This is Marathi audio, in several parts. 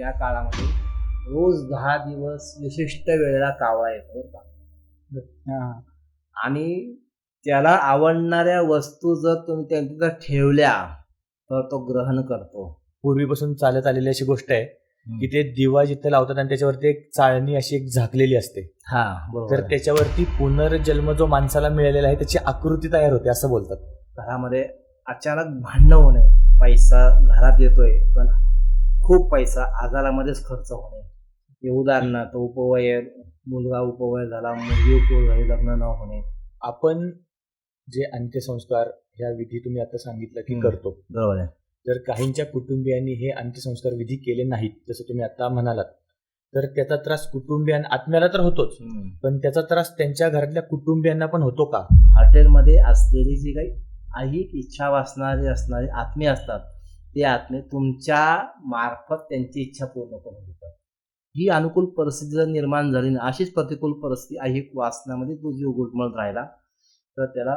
त्या काळामध्ये रोज दहा दिवस विशिष्ट वेळेला कावळा येतो. आणि त्याला आवडणाऱ्या वस्तू जर तुम्ही त्यांच्या ठेवल्या तर तो ग्रहण करतो. पूर्वीपासून चालत आलेली अशी गोष्ट आहे की ते दिवा जिथे लावतात आणि त्याच्यावरती एक चाळणी अशी एक झाकलेली असते. हा तर त्याच्यावरती पुनर्जन्म जो माणसाला मिळालेला आहे त्याची आकृती तयार होते असं बोलतात. घरामध्ये अचानक भांडणं होणे. पैसा घरात येतोय पण खूप पैसा आजारामध्येच खर्च होणे. हे उदाहरणार्थ उपवय मुलगा उपवय झाला मुलगी उपवय झाली लग्न न होणे. आपण जे अंत्यसंस्कार ह्या विधी तुम्ही आता सांगितलं की. करतो. बरोबर आहे. जर काहींच्या कुटुंबियांनी हे अंत्यसंस्कार विधी केले नाहीत जसं तुम्ही आता म्हणालात तर त्याचा त्रास कुटुंबियां आत्म्याला तर होतोच. पण त्याचा त्रास त्यांच्या घरातल्या कुटुंबियांना पण होतो का? हॉटेलमध्ये असलेली जी काही ऐहिक इच्छा वासणारे असणारे आत्मे असतात ते आत्मे तुमच्या मार्फत त्यांची इच्छा पूर्ण करून घेतात ही अनुकूल परिस्थिती जर निर्माण झाली ना अशीच प्रतिकूल परिस्थिती ऐहिक वासनामध्ये तो जीव गुटमळत राहिला तर त्याला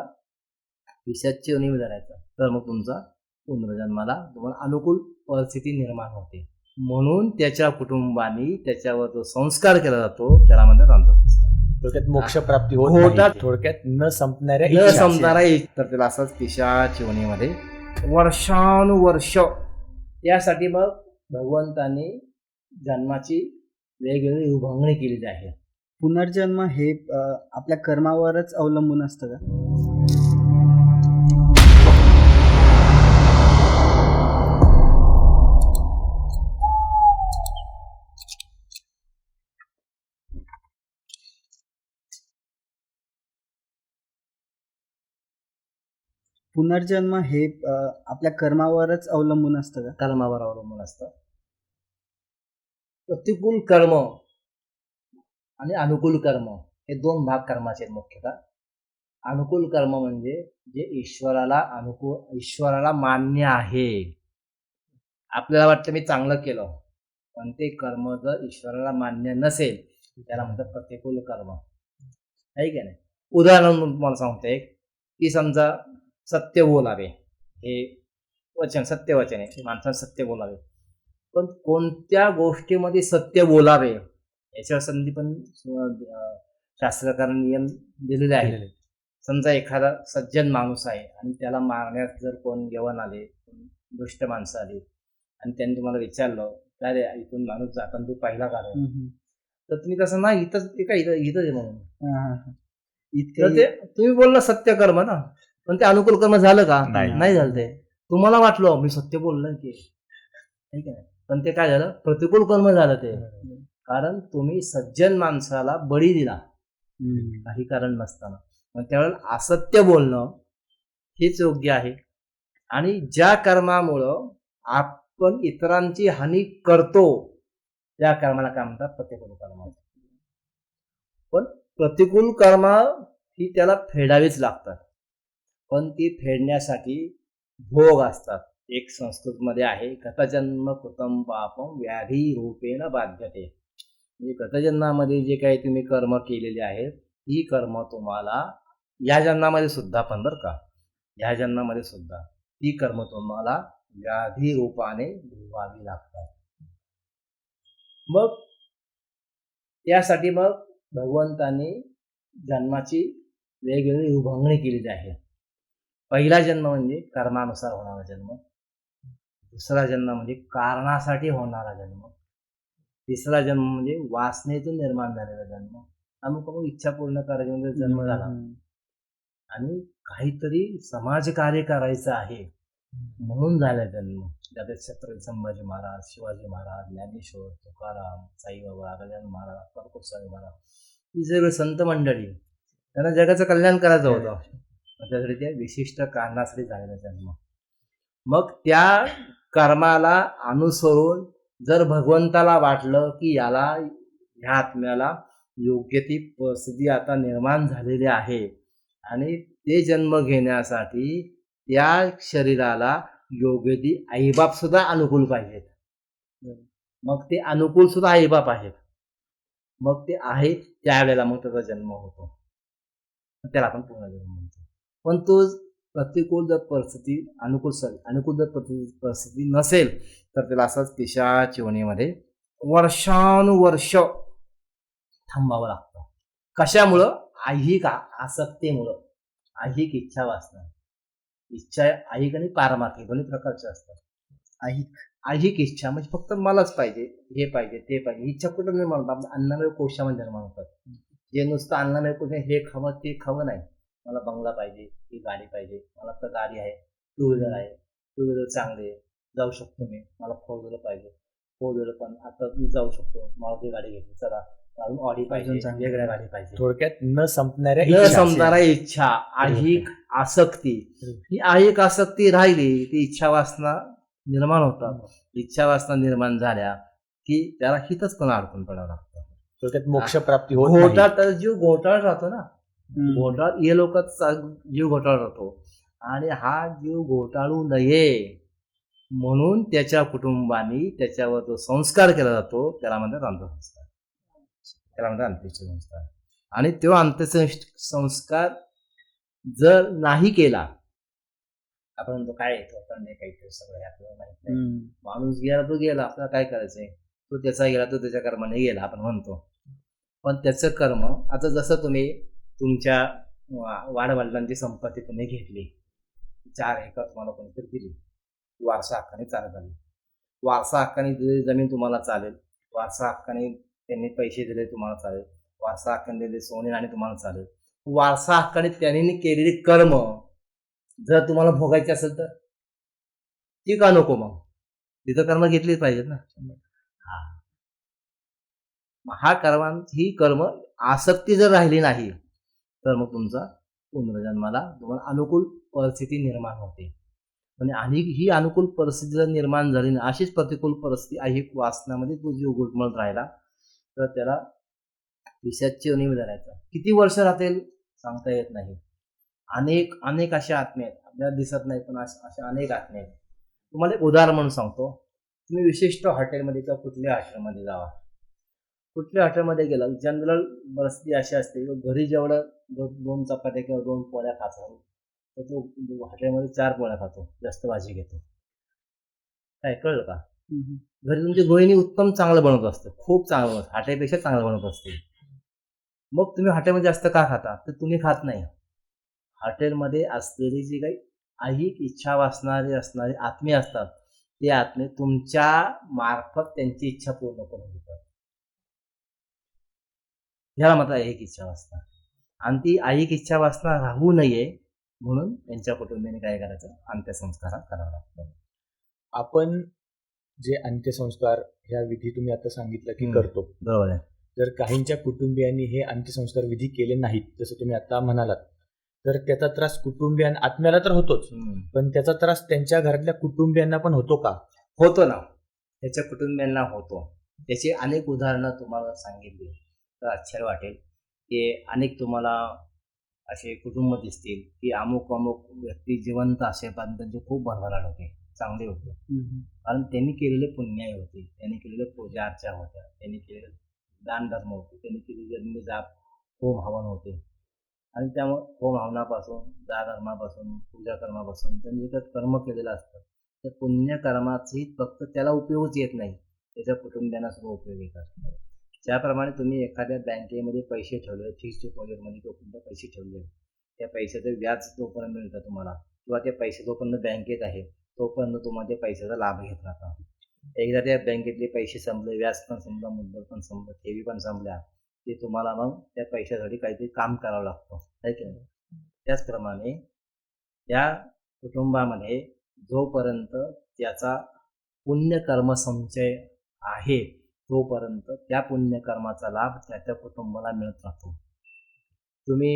विषाची योनी धरायचा तर मग तुमचा पुनर्जन्माला तुम्हाला अनुकूल परिस्थिती निर्माण होते. म्हणून त्याच्या कुटुंबाने त्याच्यावर जो संस्कार केला जातो त्याला म्हणतात अंत्यसंस्कार थोडक्यात मोक्षप्राप्ती होत होतात. थोडक्यात न संपणाऱ्या न येईल तर त्याला असंच पिशा चिवणीमध्ये वर्षानुवर्ष. यासाठी मग भगवंतांनी जन्माची वेगवेगळी उभंगणी केलेली आहे पुनर्जन्म हे आपल्या कर्मावरच अवलंबून असतं का? पुनर्जन्म हे आपल्या कर्मावरच अवलंबून असतं का? कर्मावर अवलंबून असतं. प्रतिकूल कर्म आणि अनुकूल कर्म हे दोन भाग कर्माचे आहेत मुख्यतः. अनुकूल कर्म म्हणजे जे ईश्वराला अनुकूल ईश्वराला मान्य आहे. आपल्याला वाटतं मी चांगलं केलं पण ते कर्म जर ईश्वराला मान्य नसेल त्याला म्हणतात प्रतिकूल कर्म. आहे की नाही? उदाहरण म्हणून तुम्हाला सांगतो एक. की समजा सत्य बोलावे. हे वचन सत्य वचन आहे माणसाने सत्य बोलावे. पण कोणत्या गोष्टीमध्ये सत्य बोलावे याच्यावर संधी पण शास्त्रकारांनी नियम दिलेले दिलेले. समजा एखादा सज्जन माणूस आहे आणि त्याला मारण्यास जर कोण घेऊन आले दुष्ट माणसं आली आणि त्यांनी तुम्हाला विचारलं काय रे इथून माणूस जाताना तू पाहिला का रे?" हम्म, हम्म. तर तुम्ही कसं नाही इथंच ते काय इथं इथंच आहे म्हणून. इतके ते तुम्ही बोलला सत्य कर्म ना. पण ते अनुकूल कर्म झालं का? नाही. झालं ते. तुम्हाला वाटलं मी सत्य बोललोय की. ठीक आहे. पण ते काय झालं? प्रतिकूल कर्म झालं ते. कारण तुम्ही सज्जन माणसाला बळी दिला. काही कारण नसताना. मग त्यावेळेला असत्य बोलणं हेच योग्य आहे. आणि ज्या कर्मामुळं आपण इतरांची हानी करतो त्या कर्माला काय म्हणतात? प्रतिकूल कर्म पण प्रतिकूल कर्म ही त्याला फेडावीच लागतात. पण ती फेडण्यासाठी भोग असतात. एक संस्कृतमध्ये आहे गतजन्म कृतम पापम व्याधी रूपेण बाध्यते. म्हणजे गतजन्मामध्ये जे काही तुम्ही कर्म केलेले आहेत ही कर्म तुम्हाला या जन्मामध्ये सुद्धा पण बरं का. या जन्मामध्ये सुद्धा ती कर्म तुम्हाला व्याधी रूपाने भोगावी लागतात. मग त्यासाठी मग भगवंताने जन्माची वेगवेगळी उभंगणी केलेली आहे. पहिला जन्म म्हणजे कर्मानुसार होणारा जन्म. दुसरा जन्म म्हणजे कारणासाठी होणारा जन्म. तिसरा जन्म म्हणजे वासनेतून निर्माण झालेला जन्म. अमुक अमुक इच्छा पूर्ण करायची जन्म झाला. आणि काहीतरी समाजकार्य करायचं आहे म्हणून झाला जन्म. त्यात छत्रपती संभाजी महाराज शिवाजी महाराज ज्ञानेश्वर तुकाराम साईबाबा गजानन महाराज परकुट स्वामी महाराज ही सगळे संत मंडळी. त्यांना जगाचं कल्याण करायचं होतं. त्यासाठी त्या विशिष्ट कारणासाठी झालेला जन्म. मग त्या कर्माला अनुसरून जर भगवंताला वाटलं की याला ह्या आत्म्याला योग्य ती परिस्थिती आता निर्माण झालेली आहे आणि ते जन्म घेण्यासाठी त्या शरीराला योग्य ती आईबाप सुद्धा अनुकूल पाहिजेत. मग ते अनुकूल सुद्धा आईबाप आहेत. मग ते आहे त्यावेळेला मग त्याचा जन्म होतो. त्याला आपण पुनर्जन्म म्हणतो. पण तो प्रतिकूल जर परिस्थिती अनुकूल सॉरी अनुकूल जर परिस्थिती परिस्थिती नसेल तर त्याला असंच पिशा चिवणीमध्ये वर्षानुवर्ष थांबावं लागतं. कशामुळं? ऐहिक आसक्तीमुळं. ऐहिक इच्छा वाचणं. इच्छा ऐहिक आणि पारमार्थिक दोन्ही प्रकारचे असतात. ऐहिक ऐहिक इच्छा म्हणजे फक्त मलाच पाहिजे हे पाहिजे ते पाहिजे. इच्छा कुठं निर्माण होतात अन्नामय कोशामध्ये निर्माण होतात. जे नुसतं अन्नामय कोश हे खावं ते खावं नाही. मला बंगला पाहिजे ही गाडी पाहिजे मला तर गाडी आहे टू व्हीलर आहे टू व्हीलर चांगली आहे जाऊ शकतो मी मला फोर व्हीलर पाहिजे फोर व्हीलर पण आता मी जाऊ शकतो मारुती गाडी घेतली चला अजून ऑडी पाहिजे. वेगळ्या गाडी पाहिजे थोडक्यात न संपणाऱ्या न. समजारा इच्छा ऐहिक आसक्ती ही ऐहिक आसक्ती राहिली ती इच्छा वासना निर्माण होतात इच्छा वासना निर्माण झाल्या की त्याला हितच पण अडकून पडावं लागतं थोडक्यात मोक्ष प्राप्ती होत. घोटाळ तर जीव घोटाळ राहतो ना. घोटाळ हे लोकच जीव घोटाळ राहतो. आणि हा जीव घोटाळू नये. म्हणून त्याच्या कुटुंबानी त्याच्यावर जो संस्कार केला जातो त्याला म्हणतात अंत्यसंस्कार. त्याला म्हणतात अंत्यसंस्कार. आणि तो अंत्यसंस्कार जर नाही केला आपण म्हणतो काय येतो आपण नाही काहीतरी सगळं आपल्याला माहीत नाही. माणूस गेला तो गेला आपल्याला काय करायचंय? तो त्याचा गेला तो त्याच्या कर्माने गेला आपण म्हणतो. पण त्याचं कर्म आता जसं तुम्ही तुमच्या वाडवडिलांची संपत्ती तुम्ही घेतली. चार एकर तुम्हाला कोणीतरी दिली. वारसा हक्काने चालत आली. वारसा हक्काने दिलेली जमीन तुम्हाला चालेल. वारसा हक्काने त्यांनी पैसे दिले तुम्हाला चालेल. वारसा हक्काने दिलेले सोने आणि तुम्हाला चालेल. वारसा हक्काने त्यांनी केलेली कर्म जर तुम्हाला भोगायचे असेल तर ती का नको मग? तिथं कर्म घेतलीच पाहिजेत ना. हा. मग कर्मां ही कर्म आसक्ती जर राहिली नाही तर मग तुमचा पुनर्जन्माला तुम्हाला अनुकूल परिस्थिती निर्माण होते. आणि आणि ही अनुकूल परिस्थिती जर निर्माण झाली ना अशीच प्रतिकूल परिस्थिती ऐहिक वासनामध्ये तो जीव गुटमळत राहिला तर त्याला विषयाची उणीव धरायचा. किती वर्ष राहतील सांगता येत नाही. अनेक अनेक अशा आत्मे आहेत. आपल्याला दिसत नाही पण अशा अशा अनेक आत्मे आहेत. तुम्हाला एक उदाहरण म्हणून सांगतो. तुम्ही विशिष्ट हॉटेलमध्ये किंवा कुठल्या आश्रममध्ये जावा. कुठल्या हॉटेलमध्ये गेला जनरल परिस्थिती अशी असते की घरी जेवढं दो, दोन चपात्या किंवा दोन पोळ्या खातो तर तो हॉटेलमध्ये चार पोळ्या खातो जास्त भाजी घेतो. काय कळलं का. घरी तुमची गृहिणी उत्तम चांगलं बनवत असते खूप चांगलं बनवत हॉटेलपेक्षा चांगलं बनवत असते. मग तुम्ही हॉटेलमध्ये जास्त का खाता? तर तुम्ही खात नाही. हॉटेलमध्ये असलेली जी काही ऐहिक इच्छा वासणारे असणारे आत्मे असतात ते आत्मे तुमच्या मार्फत त्यांची इच्छा पूर्ण करून घेतात. ह्याला मात्र ऐहिक इच्छा वासना. आणि ती ऐहिक इच्छा वासना राहू नये म्हणून त्यांच्या कुटुंबियाने काय करायचं? अंत्यसंस्कार करावा लागतो आपण जे अंत्यसंस्कार ह्या विधी तुम्ही आता सांगितलं की. करतो. बरोबर आहे. जर काहींच्या कुटुंबियांनी हे अंत्यसंस्कार विधी केले नाहीत जसं तुम्ही आता म्हणालात तर त्याचा त्रास कुटुंबियां आत्म्याला तर होतोच. पण त्याचा त्रास त्यांच्या घरातल्या कुटुंबियांना पण होतो का? होतो ना. त्याच्या कुटुंबियांना होतो. त्याची अनेक उदाहरणं तुम्हाला सांगितली. आश्चर्य वाटेल की अनेक तुम्हाला असे कुटुंब दिसतील की अमुक अमुक व्यक्ती जिवंत असेपर्यंत त्यांची खूप भरभराट होते चांगले होते. कारण त्यांनी केलेले पुण्याय होते त्यांनी केलेले पूजा अर्चा होत्या त्यांनी केलेले दान धर्म होते त्यांनी केलेले जाप होम हवन होते. आणि त्यामुळे होम हवनापासून दान धर्मापासून पूजा कर्मापासून त्यांनी जे कर्म केलेलं असतं त्या पुण्यकर्माची फक्त त्याला उपयोगच येत नाही. त्याच्या कुटुंबियांना सुद्धा उपयोग येतात ज्याप्रमाणे तुम्ही एखाद्या बँकेमध्ये पैसे ठेवले फिक्स डिपॉझिटमध्ये जोपर्यंत पैसे ठेवले त्या पैशाचं व्याज जोपर्यंत मिळतं तुम्हाला. किंवा ते पैसे जोपर्यंत बँकेत आहे तोपर्यंत तुम्हाला त्या पैशाचा लाभ घेत राहता एकदा त्या बँकेतले पैसे संपले व्याज पण संपलं मुद्दल पण संपलं ठेवी पण संपल्या ते तुम्हाला मग त्या पैशासाठी काहीतरी काम करावं लागतं. आहे की नाही? त्याचप्रमाणे या कुटुंबामध्ये जोपर्यंत त्याचा पुण्यकर्म संचय आहे तोपर्यंत त्या पुण्यकर्माचा लाभ त्या त्या कुटुंबाला मिळत राहतो. तुम्ही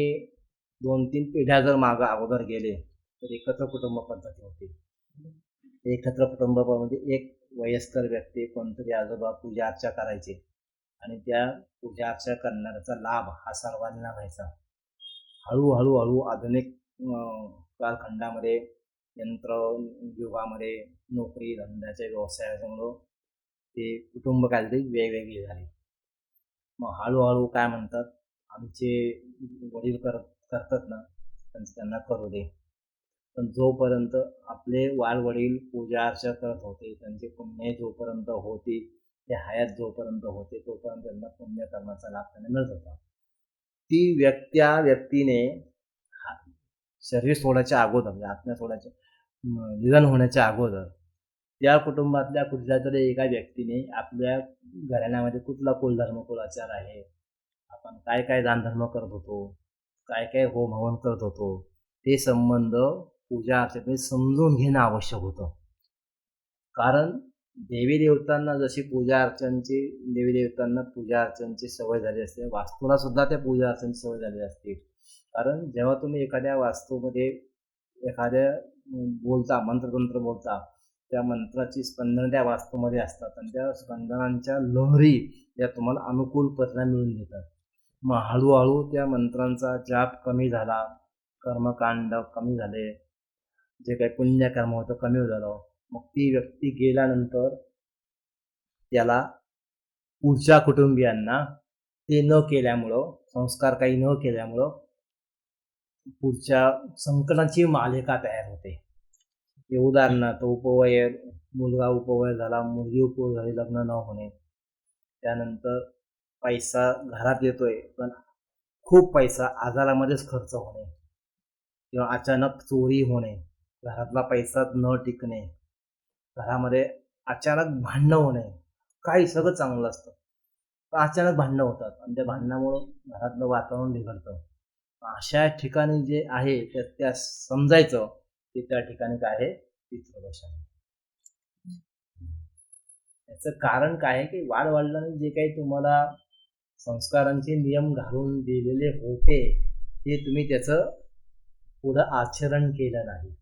दोन तीन पिढ्या जर मागं अगोदर गेले तर एकत्र कुटुंब पद्धती होती. एकत्र कुटुंबामध्ये म्हणजे एक वयस्कर व्यक्ती कोणतरी आजोबा पूजा अर्चा करायचे. आणि त्या पूजा अर्चा करणाऱ्याचा लाभ हा सर्वांना व्हायचा. हळूहळू हळू आधुनिक कालखंडामध्ये यंत्र युगामध्ये नोकरी धंद्याच्या व्यवसायामुळं ते कुटुंब काहीतरी वेगवेगळी झाली. मग हळूहळू काय म्हणतात आमचे वडील करत करतात ना त्यांचं त्यांना करू दे. पण जोपर्यंत आपले वाडवडील पूजा अर्चा करत होते त्यांचे पुण्य जोपर्यंत होती ते हयात जोपर्यंत होते तोपर्यंत त्यांना पुण्यकर्माचा लाभ त्यांना मिळत होता. ती व्यक्त्या व्यक्तीने हा- शरीर सोडायच्या अगोदर म्हणजे आत्म्या सोडायच्या निधन होण्याच्या अगोदर त्या कुटुंबातल्या कुठल्या तरी एका व्यक्तीने आपल्या घराण्यामध्ये कुठला कुलधर्म कुलाचार आहे? आपण काय काय दानधर्म करत होतो? काय काय होम हवन करत होतो? ते संबंध पूजा अर्चनेत समजून घेणं आवश्यक होतं. कारण देवी देवतांना जशी पूजा अर्चनची देवी देवतांना पूजा अर्चनची सवय झाली असते वास्तूला सुद्धा त्या पूजा अर्चनची सवय झाली असते. कारण जेव्हा तुम्ही एखाद्या वास्तूमध्ये एखाद्या बोलता मंत्रतंत्र बोलता त्या मंत्राची स्पंदनं त्या वास्तूमध्ये असतात. आणि त्या स्पंदनांच्या लहरी या तुम्हाला अनुकूल परिणाम मिळून देतात. मग हळूहळू त्या मंत्रांचा जाप कमी झाला. कर्मकांड कमी झाले. जे काही पुण्यकर्म होतं कमी झालं. मग ती व्यक्ती गेल्यानंतर त्याला पुढच्या कुटुंबियांना ते न केल्यामुळं संस्कार काही न केल्यामुळं पुढच्या संकटाची मालिका तयार होते. उदाहरणार्थ उपवय मुलगा उपवय झाला मुलगी उपवय झाली लग्न न होणे. त्यानंतर पैसा घरात येतोय पण खूप पैसा आजारामध्येच खर्च होणे किंवा अचानक चोरी होणे घरातला पैसा न टिकणे घरामध्ये अचानक भांडणं होणे काही सगळं चांगलं असतं. पण अचानक भांडणं होतात आणि त्या भांडणामुळं घरातलं वातावरण बिघडतं. अशा ठिकाणी जे आहे त्या त्या समजायचं ते त्या ठिकाणी काय आहे? पितृदोष आहे. याचं कारण काय आहे की वाढ वाढल्याने जे काही तुम्हाला संस्कारांचे नियम घालून दिलेले होते ते तुम्ही त्याचं पुढं आचरण केलं नाही.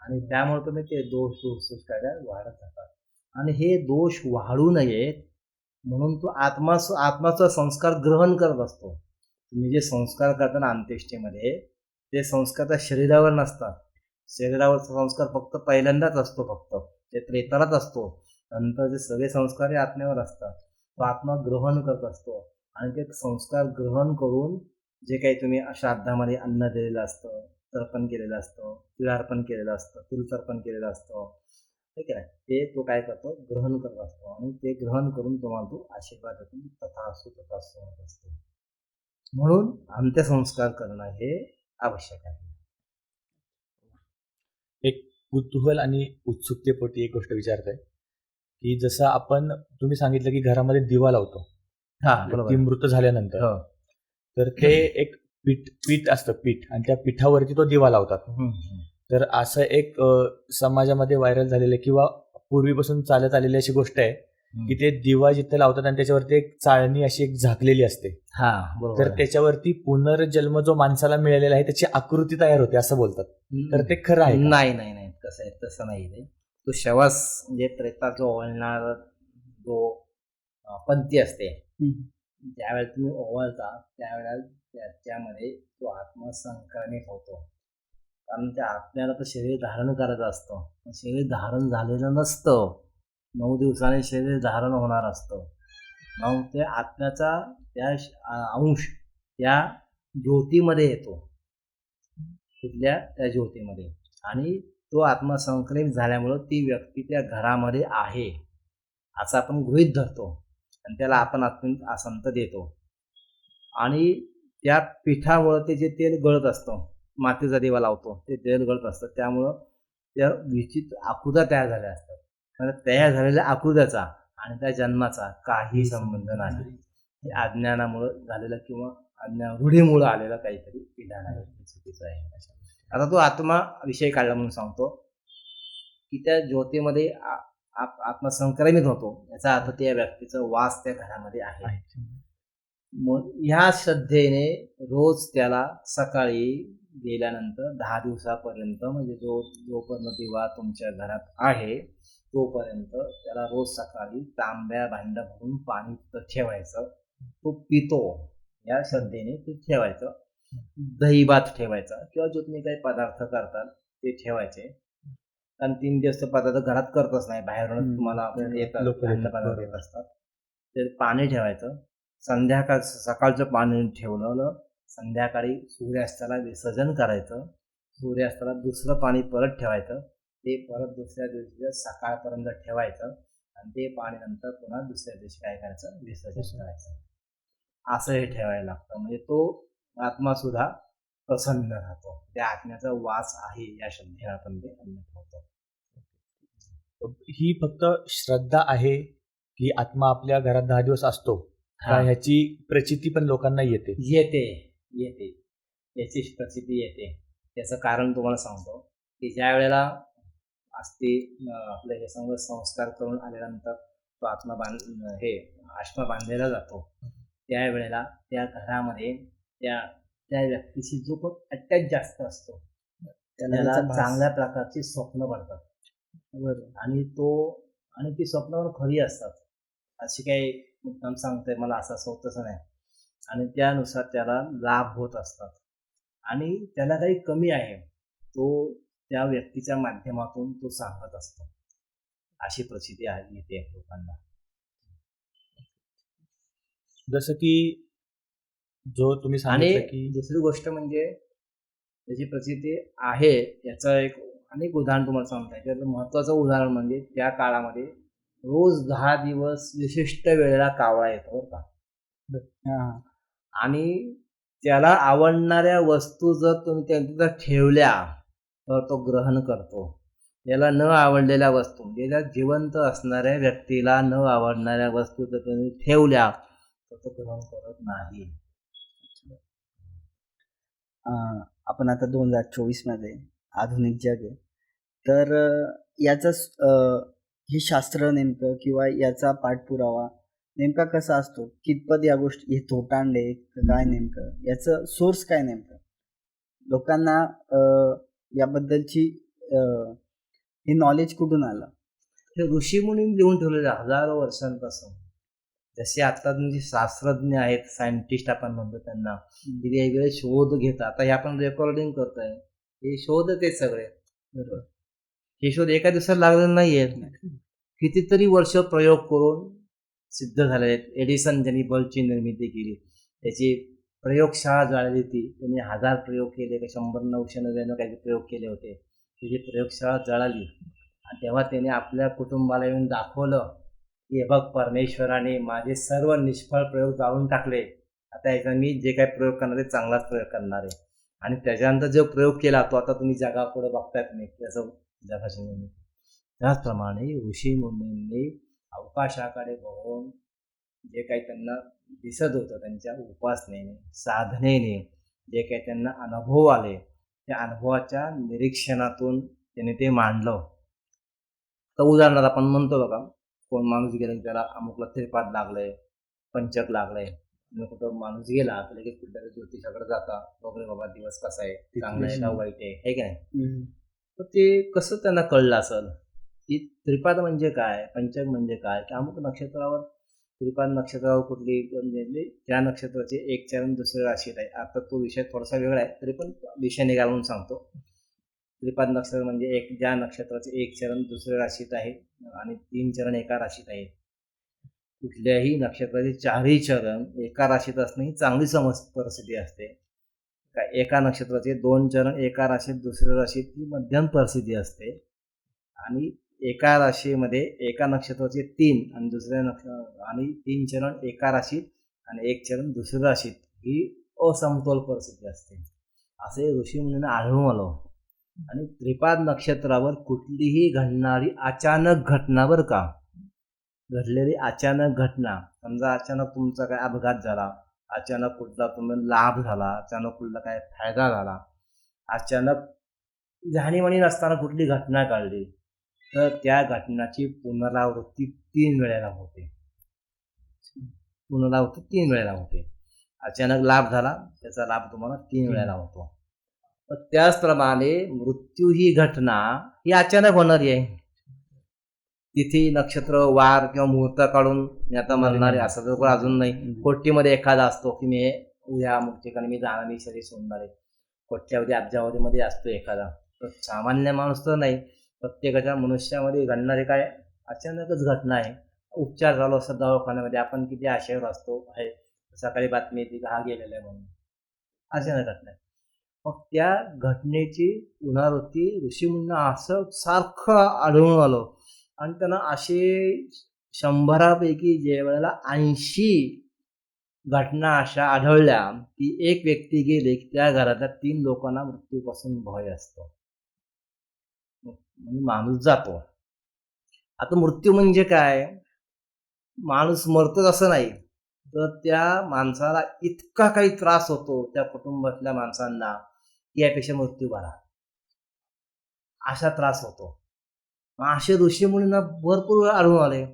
आणि त्यामुळे तुम्ही ते दोष दोष दोष काय वाढत जातात. आणि हे दोष वाढू नयेत म्हणून तो आत्मा आत्माचा संस्कार ग्रहण करत असतो. तुम्ही जे संस्कार करताना अंत्येष्टीमध्ये ते संस्कार त्या शरीरावर नसतात. शरीरावरचा संस्कार फक्त पहिल्यांदाच असतो फक्त. ते त्रेतालाच असतो. नंतर जे सगळे संस्कार हे आत्म्यावर असतात. तो आत्मा ग्रहण करत असतो. आणि ते संस्कार ग्रहण करून जे काही तुम्ही श्राद्धामध्ये अन्न दिलेलं असतं तर्पण केलेलं असतं तिळार्पण केलेलं असतं तिलतर्पण केलेलं असतं. ठीक आहे? ते तो काय करतो? ग्रहण करत असतो. आणि ते ग्रहण करून तुम्हाला तो आशीर्वाद देतो. तथा असो तथा असतो म्हणून अंत्यसंस्कार करणं हे आवश्यक आहे. एक कुतूहल आणि उत्सुकतेपोटी एक गोष्ट विचारतोय की जसं आपण तुम्ही सांगितलं की घरामध्ये दिवा लावतो. हा ती मृत झाल्यानंतर. हो. तर ते एक पीठ पीठ असतं पीठ. आणि त्या पिठावरती तो दिवा लावतात. तर असं एक समाजामध्ये व्हायरल झालेलं किंवा पूर्वीपासून चालत आलेली अशी गोष्ट आहे की ते दिवा जिथे लावतात आणि त्याच्यावरती एक चाळणी अशी एक झाकलेली असते. हा तर. त्याच्यावरती पुनर्जन्म जो माणसाला मिळालेला आहे त्याची आकृती तयार होते असं बोलतात. तर ते खरं आहे? नाही नाही नाही. कसं आहे तसं नाही ते तो शवास म्हणजे प्रेता जो ओवळणार जो पंथी असते ज्यावेळेला तुम्ही ओवळता त्यावेळेला त्याच्यामध्ये तो आत्मा संक्रमित होतो. कारण त्या आत्म्याला तर शरीर धारण करायचं असतं. शरीर धारण झालेलं नसतं. नऊ दिवसाने शरीर धारण होणार असतं. मग ते आत्म्याचा त्या श- अंश त्या ज्योतीमध्ये येतो. कुठल्या? त्या ज्योतीमध्ये. आणि तो आत्मा संक्रमित झाल्यामुळं ती व्यक्ती त्या घरामध्ये आहे असं आपण गृहीत धरतो. आणि त्याला आपण आत्म आसंत देतो. आणि त्या पिठामुळं ते जे तेल गळत असतं मातीचा दिवा लावतो ते तेल गळत असतं. त्यामुळं त्या विचित्र आकुदा तयार झाल्या असतात. कारण तयार झालेल्या आकृत्याचा आणि त्या जन्माचा काही संबंध नाही. हे अज्ञानामुळं झालेलं किंवा अज्ञा रूढीमुळं आलेलं काहीतरी विधान आहे चुकीचं आहे. आता तो आत्मा विषय काढला म्हणून सांगतो की त्या ज्योतीमध्ये आत्मा संक्रमित होतो. याचा अर्थ त्या व्यक्तीचा वास त्या घरामध्ये आहे. मग ह्या श्रद्धेने रोज त्याला सकाळी गेल्यानंतर दहा दिवसापर्यंत म्हणजे जो जोपर्यंत दिवा तुमच्या घरात आहे तोपर्यंत त्याला रोज सकाळी तांब्या भांड भरून पाणी ठेवायचं. तो पितो. या श्रद्धेने ते ठेवायचं. दही भात ठेवायचा किंवा जो तुम्ही काही पदार्थ करताल ते ठेवायचे. कारण तीन दिवस ते पदार्थ घरात करतच नाही. बाहेरून. तुम्हाला येतात पदार्थ. येत असतात. ते पाणी ठेवायचं. संध्याकाळ सकाळचं पाणी ठेवलं संध्याकाळी सूर्यास्ताला विसर्जन करायचं. सूर्यास्ताला दुसरं पाणी परत ठेवायचं. ते परत दुसऱ्या दिवशी सकाळपर्यंत ठेवायचं आणि ते पाणी नंतर पुन्हा दुसऱ्या दिवशी काय करायचं? विसर्जन करायचं. असं हे ठेवायला लागतं. म्हणजे तो आत्मा सुद्धा प्रसन्न राहतो. त्या आत्म्याचा वास आहे या श्रद्धेने आपण ते अन्न ठेवतो. ही फक्त श्रद्धा आहे की आत्मा आपल्या घरात दहा दिवस असतो. ह्याची प्रचिती पण लोकांना येते? येते. येते. याची प्रसिद्धी येते. त्याचं कारण तुम्हाला सांगतो की ज्या वेळेला अस्थि अं, आपलं हे संग संस्कार करून आल्यानंतर तो आत्मा बांध हे आश्मा बांधलेला जातो. त्यावेळेला त्या घरामध्ये त्या त्या व्यक्तीशी जो कोण अटॅच जास्त असतो. त्याला चांगल्या प्रकारची स्वप्न पडतात. बरोबर. आणि तो आणि ती स्वप्न पण खरी असतात. अशी काही मुद्दाम सांगतोय मला असं असं होत तसं नाही. आणि त्यानुसार त्याला लाभ होत असतात. आणि त्याला काही कमी आहे. तो त्या व्यक्तीच्या माध्यमातून तो सांगत असतो. अशी प्रसिद्धी आहे येते लोकांना. जसं की जो तुम्ही सांगितलं की दुसरी गोष्ट म्हणजे त्याची प्रसिद्धी आहे याचं एक अनेक उदाहरण तुम्हाला सांगता. त्याचं महत्त्वाचं उदाहरण म्हणजे त्या काळामध्ये रोज दहा दिवस विशिष्ट वेळेला कावळा येतो बरं का. आणि त्याला आवडणाऱ्या वस्तू जर तुम्ही त्यांच्या ठेवल्या तो ग्रहण करतो. याला न आवडलेल्या वस्तू म्हणजे जिवंत असणाऱ्या व्यक्तीला न आवडणाऱ्या वस्तू जर तुम्ही ठेवल्या तर तो ग्रहण करत नाही. आपण आता दोन हजार चोवीसमध्ये आधुनिक जग आहे. तर याचा याचं हे शास्त्र नेमकं किंवा याचा पाठपुरावा नेमका कसा असतो? कितपत या गोष्टी हे थोटांडे काय नेमकं? याचं सोर्स काय नेमकं? लोकांना याबद्दलची हे नॉलेज कुठून आलं? हे ऋषीमुनी लिहून ठेवलेले हजारो वर्षांपासून. जसे आता म्हणजे शास्त्रज्ञ आहेत सायंटिस्ट आपण म्हणतो त्यांना वेगवेगळे शोध घेतात. आता हे आपण रेकॉर्डिंग करतोय. हे शोध ते सगळे. बरोबर. हे शोध एका दिवसात लागलेले नाहीयेत कितीतरी वर्ष प्रयोग करून सिद्ध झालेले आहेत. एडिसन ज्यांनी बल्बची निर्मिती केली त्याची प्रयोगशाळा जाळली होती त्यांनी हजार प्रयोग केले का शंभर नऊशे नव्याण्णव काही प्रयोग केले होते. त्याची प्रयोगशाळा जळाली. आणि तेव्हा त्याने आपल्या कुटुंबाला येऊन दाखवलं की हे बघ परमेश्वराने माझे सर्व निष्फळ प्रयोग जाळून टाकले. आता याचा मी जे काही प्रयोग करणार आहे चांगलाच प्रयोग करणार आहे. आणि त्याच्यानंतर जो प्रयोग केला तो आता तुम्ही जगापुढे बघताय तुम्ही त्याचं जगाशी निर्मिती. त्याचप्रमाणे ऋषी मुनींनी अवकाशाकडे बघून जे काही त्यांना दिसत होतं त्यांच्या उपासनेने साधनेने. जे काही त्यांना अनुभव आले त्या अनुभवाच्या निरीक्षणातून त्याने ते मांडलं. तर उदाहरणार्थ आपण म्हणतो बघा कोण माणूस गेला की त्याला अमुकला त्रिपाद लागलंय पंचक लागलंय. कुठं माणूस गेला तर लगेच कुठल्या ज्योतिषाकडे जाता. वगैरे बाबा दिवस कसा आहे? चांगला आहे का वाईट आहे? हे की नाही? तर ते कसं त्यांना कळलं असेल? की त्रिपाद म्हणजे काय? पंचक म्हणजे काय? की अमुक नक्षत्रावर त्रिपाद नक्षत्रावर कुठली म्हणजे ज्या त्या नक्षत्राचे एक चरण दुसऱ्या राशीत आहे. आता तो विषय थोडासा वेगळा आहे तरी पण विषय निघाला म्हणून सांगतो. त्रिपाद नक्षत्र म्हणजे एक ज्या नक्षत्राचे एक चरण दुसऱ्या राशीत आहे आणि तीन चरण एका राशीत आहे कुठल्याही नक्षत्राचे चारही चरण एका राशीत असणे ही चांगली समज परिस्थिती असते. का एका नक्षत्राचे दोन चरण एका राशीत दुसऱ्या राशीत ही मध्यम परिस्थिती असते. आणि एका राशीमध्ये एका नक्षत्राचे तीन आणि दुसऱ्या नक्ष आणि तीन चरण एका राशीत आणि एक चरण दुसऱ्या राशीत ही असमतोल परिस्थिती असते. असे ऋषी मुनींना आढळून आलो आणि त्रिपाद नक्षत्रावर कुठलीही घडणारी अचानक घटना बरं का? घडलेली अचानक घटना समजा अचानक तुमचा काय अपघात झाला अचानक कुठला तुम्हाला लाभ झाला अचानक कुठला काय फायदा झाला अचानक जाणीवणी नसताना कुठली घटना घडली तर त्या घटनाची पुनरावृत्ती तीन वेळेला होते. पुनरावृत्ती तीन वेळेला होते. अचानक लाभ झाला. त्याचा लाभ तुम्हाला तीन वेळेला होतो. तर त्याचप्रमाणे मृत्यू ही घटना ही अचानक होणारी आहे. तिथी नक्षत्र वार किंवा मुहूर्त काढून मी आता म्हणणारे असं तर अजून नाही. कोट्टीमध्ये एखादा असतो की मी उद्या अमुक ठिकाणी मी जाणार मी शरीर सोडणार आहे. कोट्यावधी अब्जावधीमध्ये असतो एखादा. तर सामान्य माणूस तर नाही. प्रत्येकाच्या मनुष्यामध्ये घडणारे काय अचानकच घटना आहे. उपचार झालो असं दवाखान्यामध्ये. आपण किती आशयावर असतो आहे सकाळी बातमी येते हा गेलेला आहे म्हणून. अचानक घटना आहे. मग त्या घटनेची पुनरावृत्ती ऋषीमुंना असं सारखं आढळून आलं. आणि त्यांना असे शंभरापैकी जे वेळेला ऐंशी घटना अशा आढळल्या की एक व्यक्ती गेली की त्या घरातल्या तीन लोकांना मृत्यूपासून भय असतो. म्हणजे माणूस जातो. आता मृत्यू म्हणजे काय? माणूस मरतोच असं नाही. तर त्या माणसाला इतका काही त्रास होतो त्या कुटुंबातल्या माणसांना यापेक्षा मृत्यू बरा. असा त्रास होतो. मग असे ऋषीमुनींना भरपूर वेळ आढळून आले.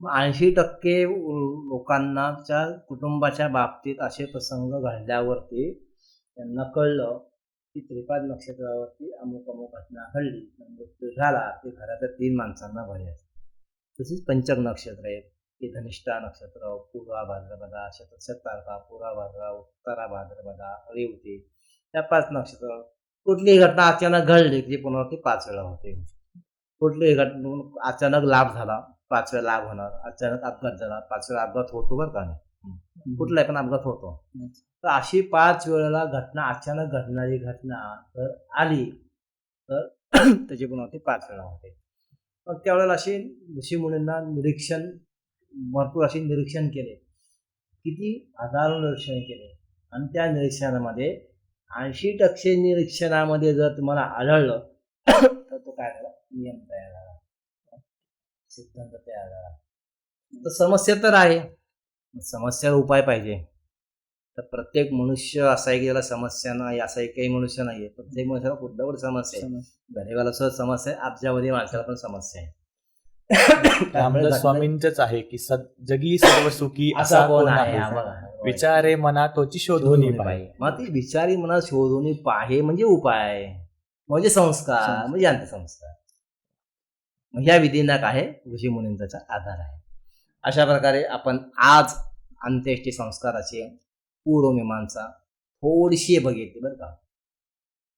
मग ऐंशी टक्के लोकांनाच्या कुटुंबाच्या बाबतीत असे प्रसंग घडल्यावरती त्यांना कळलं की त्रिपाद नक्षत्रावरती अमुक अमुक घटना घडली. मृत्यू झाला. ते घरातल्या तीन माणसांना भरे असते. तसेच पंचक नक्षत्र आहेत. की धनिष्ठा नक्षत्र पूर्वा भाद्रपदा शतशतारका तारखा पूर्वा भाद्रा उत्तरा भाद्रपदा रेवती या पाच नक्षत्र कुठलीही घटना अचानक घडली की पुन्हा पाच वेळा होते. कुठलीही घटना अचानक लाभ झाला पाच वेळा लाभ होणार. अचानक अपघात झाला पाच वेळा अपघात होतो बरं का नाही? कुठलाही पण अपघात होतो. तर अशी पाच वेळेला घटना अचानक घडणारी घटना तर आली तर त्याची पण होते पाच वेळा होते. मग त्यावेळेला असे ऋषीमुनींना निरीक्षण भरपूर असे निरीक्षण केले. किती हजारो निरीक्षण केले. आणि त्या निरीक्षणामध्ये ऐंशी टक्के निरीक्षणामध्ये जर तुम्हाला आढळलं तर तो काय झाला? नियम तयार झाला. सिद्धांत तयार झाला. तर समस्या तर आहे. समस्यावर उपाय पाहिजे. तर प्रत्येक मनुष्य असा आहे की त्याला समस्या नाही असा एक काही मनुष्य नाही आहे प्रत्येक मनुष्याला कुठल्या कुठे समस्या आहे? गरीबाला सुद्धा समस्या आहे अब्जावधी माणसाला पण समस्या आहे. त्यामुळे स्वामींचंच आहे की जगी सर्व सुखी असा कोण आहे. विचारे मना तोची शोधून पाहिजे मग ती विचारी मला शोधून पाहे म्हणजे उपाय. म्हणजे संस्कार. म्हणजे अंत्यसंस्कार. मग ह्या विधींना काय? आहे ऋषी मुनींचा आधार आहे. अशा प्रकारे आपण आज अंत्येष्टी संस्काराची पूर्वमीमांसा थोडीशी बघितली बरं का.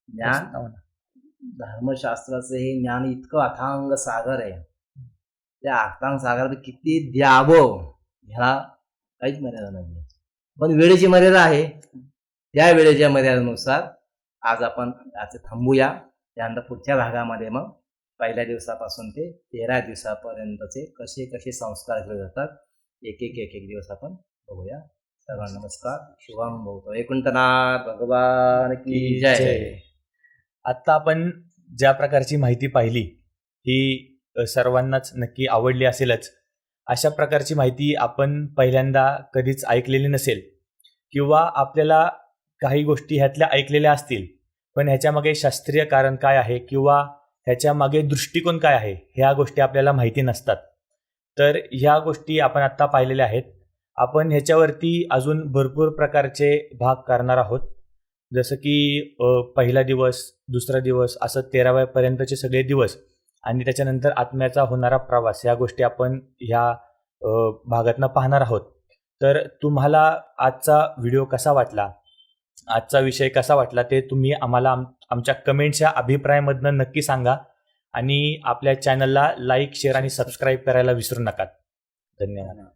ज्ञान धर्मशास्त्राचं हे ज्ञान इतकं अथांग सागर आहे. त्या अथांग सागरात किती द्यावं ह्याला काहीच मर्यादा नाही पण वेळेची मर्यादा आहे त्या वेळेच्या मर्यादेनुसार आज आपण याचे थांबूया. त्यानंतर पुढच्या भागामध्ये मग पहिल्या दिवसापासून ते तेरा दिवसापर्यंतचे कसे कसे संस्कार केले जातात एक एक एक एक दिवस आपण बघूया. सर्वांना नमस्कार. भवतो वैकुंठनाथ भगवान की जय. आता आपण ज्या प्रकारची माहिती पाहिली ही सर्वांनाच नक्की आवडली असेलच. अशा प्रकारची माहिती आपण पहिल्यांदा कधीच ऐकलेली नसेल किंवा आपल्याला काही गोष्टी ह्यातल्या ऐकलेल्या असतील पण ह्याच्यामागे शास्त्रीय कारण काय आहे किंवा ह्याच्या मागे दृष्टिकोन काय आहे ह्या गोष्टी आपल्याला माहिती नसतात. तर ह्या गोष्टी आपण आत्ता पाहिलेल्या आहेत. आपण ह्याच्यावरती अजून भरपूर प्रकारचे भाग करणार आहोत. जसं की पहिला दिवस दुसरा दिवस असं तेराव्यापर्यंतचे सगळे दिवस आणि त्याच्यानंतर आत्म्याचा होणारा प्रवास या गोष्टी आपण ह्या भागातनं पाहणार आहोत. तर तुम्हाला आजचा व्हिडिओ कसा वाटला? आजचा विषय कसा वाटला ते तुम्ही आम्हाला आम आमच्या कमेंटच्या अभिप्रायामधनं नक्की सांगा आणि आपल्या चॅनलला लाईक शेअर आणि सबस्क्राईब करायला विसरू नका. धन्यवाद.